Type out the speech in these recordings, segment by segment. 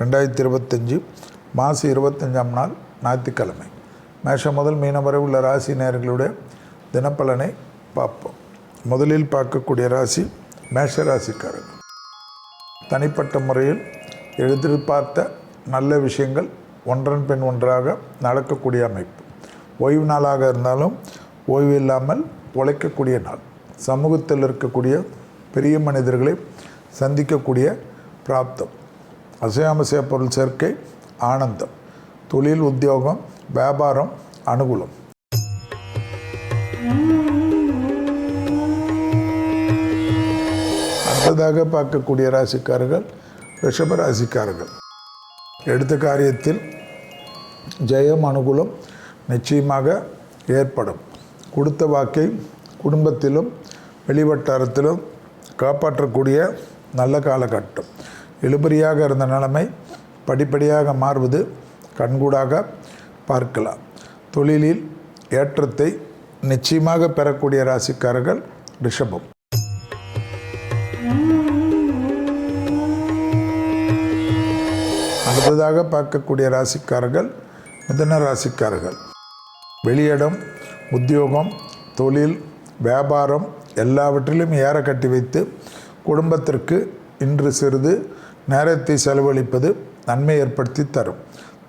ரெண்டாயிரத்தி இருபத்தஞ்சி மாசி இருபத்தஞ்சாம் நாள் ஞாயிற்றுக்கிழமை. மேஷம் முதல் மீனம் வரை உள்ள ராசி நேர்களுடைய தினப்பலனை பார்ப்போம். முதலில் பார்க்கக்கூடிய ராசி மேஷ ராசிக்காரர்கள். தனிப்பட்ட முறையில் எதிர்பார்த்த நல்ல விஷயங்கள் ஒன்றன் பின் ஒன்றாக நடக்கக்கூடிய அமைப்பு. ஓய்வு நாளாக இருந்தாலும் ஓய்வு இல்லாமல் உழைக்கக்கூடிய நாள். சமூகத்தில் இருக்கக்கூடிய பெரிய மனிதர்களை சந்திக்கக்கூடிய பிராப்தம். அசையாமசைய பொருள் சேர்க்கை ஆனந்தம் தொழில் உத்தியோகம் வியாபாரம் அனுகூலம். அடுத்ததாக பார்க்கக்கூடிய ராசிக்காரர்கள் ரிஷப ராசிக்காரர்கள். எடுத்த காரியத்தில் ஜெயம் அனுகூலம் நிச்சயமாக ஏற்படும். கொடுத்த வாக்கை குடும்பத்திலும் வெளிவட்டாரத்திலும் காப்பாற்றக்கூடிய நல்ல காலகட்டம். இழுபறியாக இருந்த நிலைமை படிப்படியாக மாறுவது கண்கூடாக பார்க்கலாம். தொழிலில் ஏற்றத்தை நிச்சயமாக பெறக்கூடிய ராசிக்காரர்கள் ரிஷபம். அடுத்ததாக பார்க்கக்கூடிய ராசிக்காரர்கள் மிதன ராசிக்காரர்கள். வெளியிடம் உத்தியோகம் தொழில் வியாபாரம் எல்லாவற்றிலும் ஏற கட்டி வைத்து குடும்பத்திற்கு இன்று சிறிது நேரத்தை செலவழிப்பது நன்மை ஏற்படுத்தி தரும்.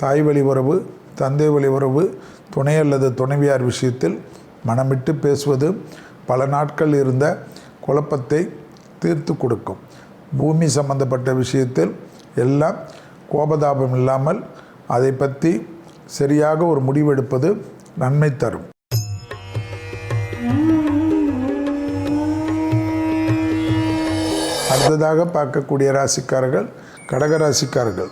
தாய் வழி உறவு தந்தை வழி உறவு துணை அல்லது துணைவியார் விஷயத்தில் மனமிட்டு பேசுவது பல நாட்கள் இருந்த குழப்பத்தை தீர்த்து கொடுக்கும். பூமி சம்பந்தப்பட்ட விஷயத்தில் எல்லாம் கோபதாபம் இல்லாமல் அதை பற்றி சரியாக ஒரு முடிவெடுப்பது நன்மை தரும். அடுத்ததாக பார்க்கக்கூடிய ராசிக்காரர்கள் கடக ராசிக்காரர்கள்.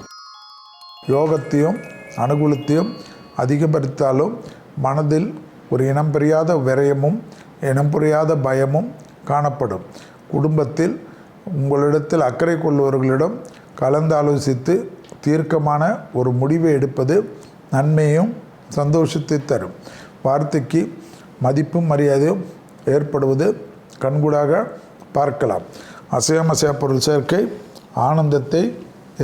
யோகத்தையும் அனுகூலத்தையும் அதிகப்படுத்தாலும் மனதில் ஒரு இனம் புரியாத விரயமும் இனம் புரியாத பயமும் காணப்படும். குடும்பத்தில் உங்களிடத்தில் அக்கறை கொள்பவர்களிடம் கலந்தாலோசித்து தீர்க்கமான ஒரு முடிவை எடுப்பது நன்மையும் சந்தோஷத்தை தரும். வார்த்தைக்கு மதிப்பும் மரியாதையும் ஏற்படுவது கண்கூடாக பார்க்கலாம். அசையமசைய பொருள் சேர்க்கை ஆனந்தத்தை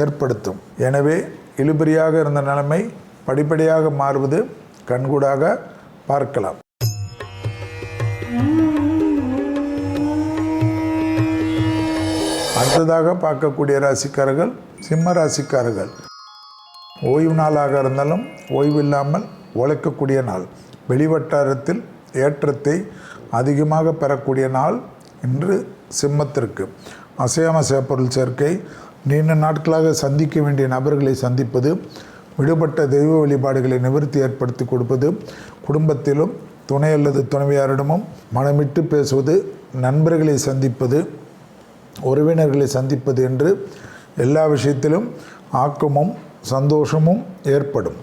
ஏற்படுத்தும். எனவே இழுபறியாக இருந்த நிலைமை படிப்படியாக மாறுவது கண்கூடாக பார்க்கலாம். அடுத்ததாக பார்க்கக்கூடிய ராசிக்காரர்கள் சிம்ம ராசிக்காரர்கள். ஓய்வு நாளாக இருந்தாலும் ஓய்வு இல்லாமல் உழைக்கக்கூடிய நாள். வெளிவட்டாரத்தில் ஏற்றத்தை அதிகமாக பெறக்கூடிய நாள் இன்று சிம்மத்திற்கு. அசையாம சேப்பொருள் சேர்க்கை நீண்ட நாட்களாக சந்திக்க வேண்டிய நபர்களை சந்திப்பது விடுபட்ட தெய்வ வழிபாடுகளை நிவர்த்தி ஏற்படுத்தி கொடுப்பது குடும்பத்திலும் துணை அல்லது துணைவியாரிடமும் மனமிட்டு பேசுவது நண்பர்களை சந்திப்பது உறவினர்களை சந்திப்பது என்று எல்லா விஷயத்திலும் ஆக்கமும் சந்தோஷமும் ஏற்படும்.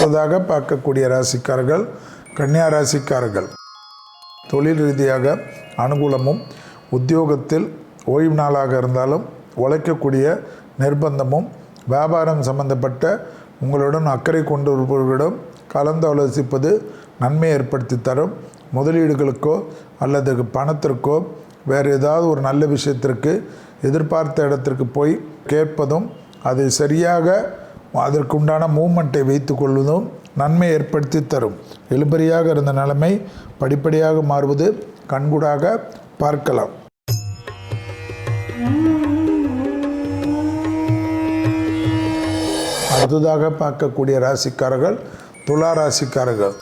அடுத்ததாக பார்க்கக்கூடிய ராசிக்காரர்கள் கன்னியா ராசிக்காரர்கள். தொழில் ரீதியாக அனுகூலமும் உத்தியோகத்தில் ஓய்வு நாளாக இருந்தாலும் உழைக்கக்கூடிய நிர்பந்தமும் வியாபாரம் சம்பந்தப்பட்ட உங்களுடன் அக்கறை கொண்டிருப்பவர்களிடம் கலந்து ஆலோசிப்பது நன்மை ஏற்படுத்தி தரும். முதலீடுகளுக்கோ அல்லது பணத்திற்கோ வேறு ஏதாவது ஒரு நல்ல விஷயத்திற்கு எதிர்பார்த்த இடத்திற்கு போய் கேட்பதும் அதை சரியாக அதற்குண்டான மூமெண்ட்டை வைத்து கொள்வதும் நன்மை ஏற்படுத்தி தரும். எழுபறியாக இருந்த நிலைமை படிப்படியாக மாறுவது கண்கூடாக பார்க்கலாம். அடுத்ததாக பார்க்கக்கூடிய ராசிக்காரர்கள் துலா ராசிக்காரர்கள்.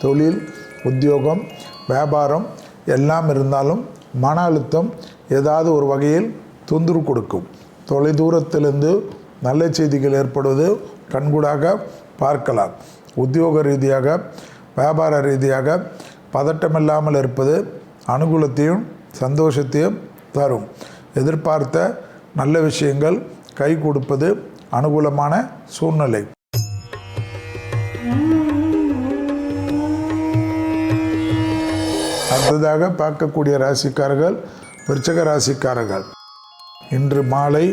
தொழில் உத்தியோகம் வியாபாரம் எல்லாம் இருந்தாலும் மன அழுத்தம் ஏதாவது ஒரு வகையில் தொந்தரவு கொடுக்கும். தொலைதூரத்திலிருந்து நல்ல செய்திகள் ஏற்படுவது கண்கூடாக பார்க்கலாம். உத்தியோக ரீதியாக வியாபார ரீதியாக பதட்டமில்லாமல் இருப்பது அனுகூலத்தையும் சந்தோஷத்தையும் தரும். எதிர்பார்த்த நல்ல விஷயங்கள் கை கொடுப்பது அனுகூலமான சூழ்நிலை. அடுத்ததாக பார்க்கக்கூடிய ராசிக்காரர்கள் விருச்சக ராசிக்காரர்கள். இன்று மாலை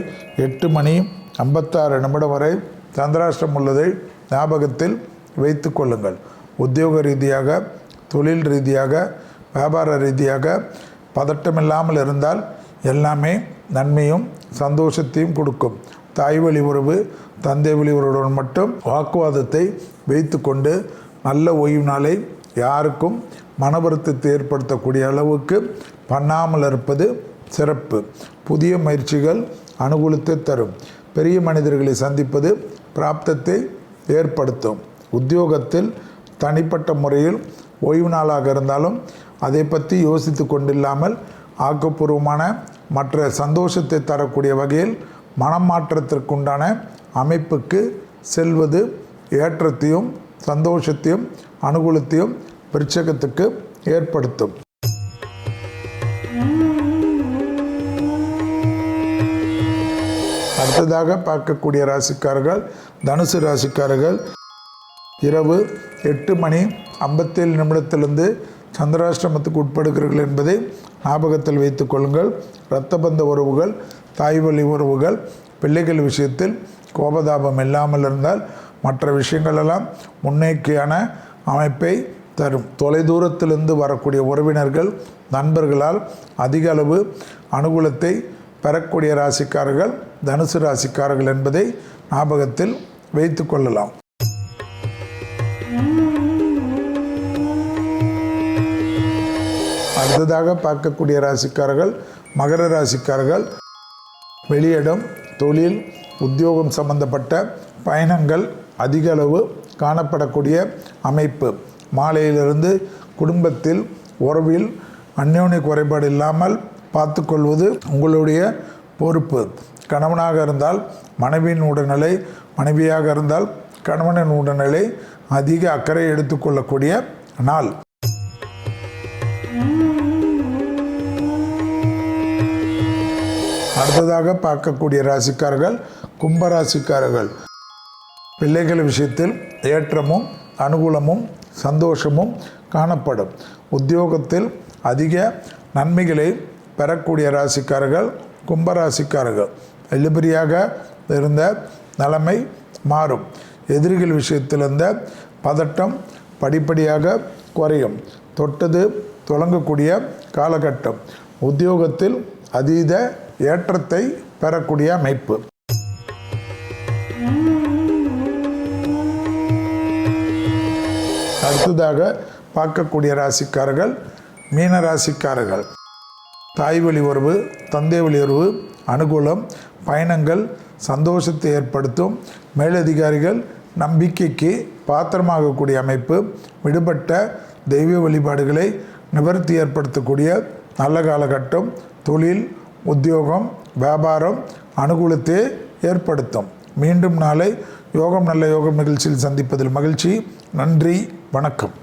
எட்டு மணி ஐம்பத்தாறு நிமிடம் வரை சந்திராஷ்டிரம் உள்ளதை ஞாபகத்தில் வைத்து கொள்ளுங்கள். உத்தியோக ரீதியாக தொழில் ரீதியாக வியாபார ரீதியாக பதட்டமில்லாமல் இருந்தால் எல்லாமே நன்மையும் சந்தோஷத்தையும் கொடுக்கும். தாய் வழி உறவு தந்தை வழி உறவுடன் மட்டும் வாக்குவாதத்தை வைத்து கொண்டு நல்ல ஓய்வு நாளை யாருக்கும் மன வருத்தத்தை ஏற்படுத்தக்கூடிய அளவுக்கு பண்ணாமல் இருப்பது சிறப்பு. புதிய முயற்சிகள் அனுகூலத்தை தரும். பெரிய மனிதர்களை சந்திப்பது பிராப்தத்தை ஏற்படுத்தும். உத்தியோகத்தில் தனிப்பட்ட முறையில் ஓய்வு நாளாக இருந்தாலும் அதை பற்றி யோசித்து கொண்டில்லாமல் ஆக்கப்பூர்வமான மற்ற சந்தோஷத்தை தரக்கூடிய வகையில் மனம் மாற்றத்திற்குண்டான அமைப்புக்கு செல்வது ஏற்றத்தையும் சந்தோஷத்தையும் அனுகூலத்தையும் விருச்சகத்துக்கு ஏற்படுத்தும். அடுத்ததாக பார்க்கக்கூடிய ராசிக்காரர்கள் தனுசு ராசிக்காரர்கள். இரவு எட்டு மணி ஐம்பத்தேழு நிமிடத்திலிருந்து சந்திராஷ்டிரமத்துக்கு உட்படுகிறீர்கள் என்பதை ஞாபகத்தில் வைத்துக் கொள்ளுங்கள். இரத்தபந்த உறவுகள் தாய் வழி உறவுகள் பிள்ளைகள் விஷயத்தில் கோபதாபம் இல்லாமல் இருந்தால் மற்ற விஷயங்களெல்லாம் முன்னேக்கியான அமைப்பை தரும். தொலைதூரத்திலிருந்து வரக்கூடிய உறவினர்கள் நண்பர்களால் அதிக அளவு அனுகூலத்தை பெறக்கூடிய ராசிக்காரர்கள் தனுசு ராசிக்காரர்கள் என்பதை ஞாபகத்தில் வைத்து கொள்ளலாம். அடுத்ததாக பார்க்கக்கூடிய ராசிக்காரர்கள் மகர ராசிக்காரர்கள் வெளியிடம் தொழில் உத்தியோகம் சம்பந்தப்பட்ட பயணங்கள் அதிக அளவு காணப்படக்கூடிய அமைப்பு. மாலையிலிருந்து குடும்பத்தில் உறவில் அந்யோன்ய குறைபாடு இல்லாமல் பார்த்துக்கொள்வது உங்களுடைய பொறுப்பு. கணவனாக இருந்தால் மனைவியின் உடல்நிலை மனைவியாக இருந்தால் கணவனின் உடல்நிலை அதிக அக்கறை எடுத்துக்கொள்ளக்கூடிய நாள். அடுத்ததாக பார்க்கக்கூடிய ராசிக்காரர்கள் கும்ப ராசிக்காரர்கள் பிள்ளைகள் விஷயத்தில் ஏற்றமும் அனுகூலமும் சந்தோஷமும் காணப்படும். உத்தியோகத்தில் அதிக நன்மைகளை பெறக்கூடிய ராசிக்காரர்கள் கும்பராசிக்காரர்கள். எழுபறியாக இருந்த நிலைமை மாறும். எதிரிகள் விஷயத்திலிருந்த பதட்டம் படிப்படியாக குறையும். தொட்டது தொடங்கக்கூடிய காலகட்டம். உத்தியோகத்தில் அதீத ஏற்றத்தை பெறக்கூடிய அமைப்பு. அடுத்ததாக பார்க்கக்கூடிய ராசிக்காரர்கள் மீன ராசிக்காரர்கள். தாய் வழி உறவு தந்தை வழி உறவு அனுகூலம் பயணங்கள் சந்தோஷத்தை ஏற்படுத்தும் மேலதிகாரிகள் நம்பிக்கைக்கு பாத்திரமாகக்கூடிய அமைப்பு விடுபட்ட தெய்வ வழிபாடுகளை நிவர்த்தி ஏற்படுத்தக்கூடிய நல்ல காலகட்டம் தொழில் உத்தியோகம் வியாபாரம் அனுகூலத்தை ஏற்படுத்தும். மீண்டும் நாளை யோகம் நல்ல யோகம் நிகழ்ச்சியில் சந்திப்பதில் மகிழ்ச்சி. நன்றி வணக்கம்.